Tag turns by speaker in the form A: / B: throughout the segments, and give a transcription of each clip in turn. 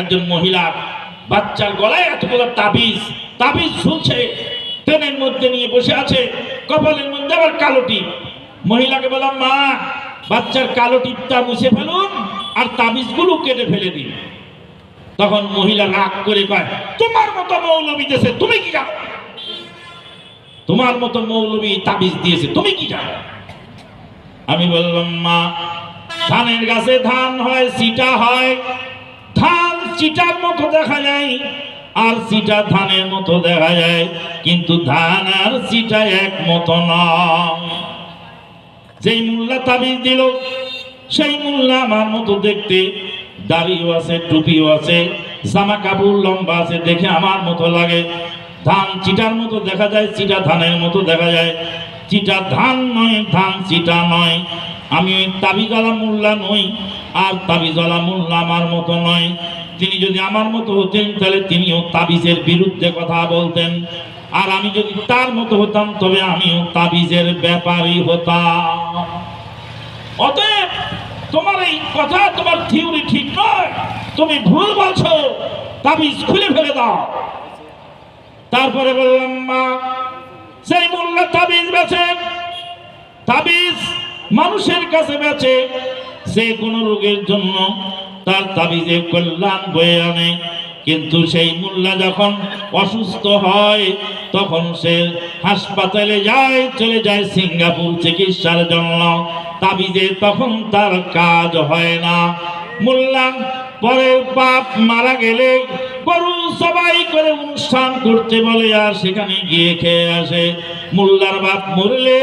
A: একজন মহিলার বাচ্চার গলায় এতগুলো তাবিজ তাবিজ ঝুলছে ট্রেনের মধ্যে নিয়ে বসে আছে, কপালের মধ্যে আবার কালো টিপ মহিলাকে বললাম, মা, বাচ্চার কালো টিপটা মুছে ফেলুন আর তাবিজগুলো কেটে ফেলে দিন। তখন মহিলা রাগ করে কয়, তোমার মতো মৌলবী দেশে তুমি কি জানো? তোমার মতো মৌলবী তাবিজ দিয়েছে, তুমি কি জানো? আমি বললাম, মা, ধানের গাছে ধান হয়, সিটা হয় চিটার মতো দেখা যায়, আর সিটা ধানের মতো দেখা যায়, কিন্তু ধান আর সিটা এক মতো নয়। যেই মোল্লা তাবিজ দিল, সেই মোল্লা আমার মতো দেখতে, দাড়িও আছে, টুপিও আছে, জামা কাপড় লম্বা আছে, দেখে আমার মতো লাগে। ধান চিটার মতো দেখা যায়, চিটা ধানের মতো দেখা যায়। চিটা ধান নয়, ধান চিটা নয়। আমি তাবিজওয়ালা মোল্লা নই, আর তাবিজওয়ালা মোল্লা আমার মতো নয়। তিনি যদি আমার মতো হতেন, তাহলে তিনিও তাবিজের বিরুদ্ধে কথা বলতেন। আর আমি যদি তার মতো হতাম, তবে আমিও তাবিজের ব্যাপারই হতাম। অতএব, তোমার এই কথা, তোমার থিওরি ঠিক নয়। তুমি ভুল বলছো, তাবিজ খুলে ফেলে দাও। তারপরে বললাম, মা সেই মোল্লা তাবিজ বেছে, তাবিজ মানুষের কাছে বেঁচে সে কোনো রোগের জন্য তার তাবিজে কল্যাণ বয়ে আনে। কিন্তু সেই মোল্লা যখন অসুস্থ হয়, তখন সে হাসপাতালে যায়, চলে যায় সিঙ্গাপুর চিকিৎসার জন্য। তাবিজে তখন তার কাজ হয় না। মোল্লা পরের বাপ মারা গেলে গরু সবাই করে অনুষ্ঠান করতে বলে আর সেখানে গিয়ে খেয়ে আসে। মোল্লার বাপ মরলে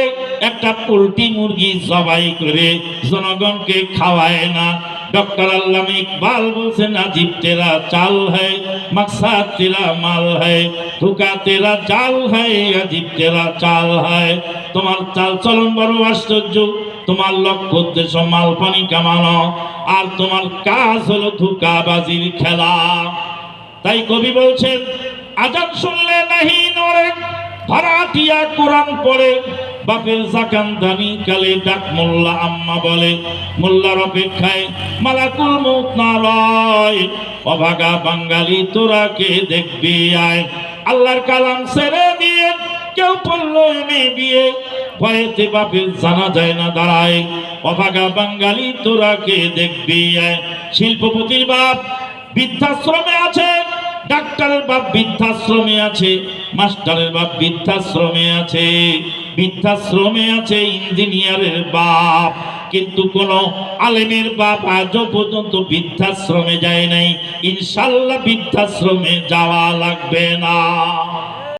A: একটা পোলট্রি মুরগি সবাই করে জনগণকে খাওয়ায় না। ডক্টর अल्लाम ইকবাল বলছেন, আজিব তেরা চাল है मकसद तेरा माल তেরা চাল तेरा चाल है अजीब तेरा তোমার চাল চলন বড় আশ্চর্য, তোমার লক্ষ্য উদ্দেশ্য মাল পানি কামানো, আর তোমার কাজ হলো ধোকাবাজির খেলা। তাই কবি বলছেন, আজাদ শুনলে নাহি নড়ে, ভাড়াটিয়া কোরআন পড়ে বাপের জাকান দানি কালে ডাক মোল্লা আম্মা বলে, মোল্লার অপেক্ষায় মালাকুল মৌত না লয়। অভাগা বাঙালি, তোরা কে দেখবি আয়? আল্লাহর কালাম ছেড়ে দিয়ে কেউ পড়ল এমে বিয়ে। ভয়েতে বাপের জানা যায় না দাঁড়ায়। অভাগা বাঙালি, তোরা কে দেখবি আয়? শিল্পপতির বাপ বৃদ্ধাশ্রমে আছে, ডাক্তারের বাপ বৃদ্ধাশ্রমে আছে, মাস্টারের বাপ বৃদ্ধাশ্রমে আছে। বৃদ্ধাশ্রমে আছে ইঞ্জিনিয়ারের বাপ। কিন্তু কোন আলেমের বাপ আজও পর্যন্ত বৃদ্ধাশ্রমে যায় নাই। ইনশাল্লাহ বৃদ্ধাশ্রমে যাওয়া লাগবে না।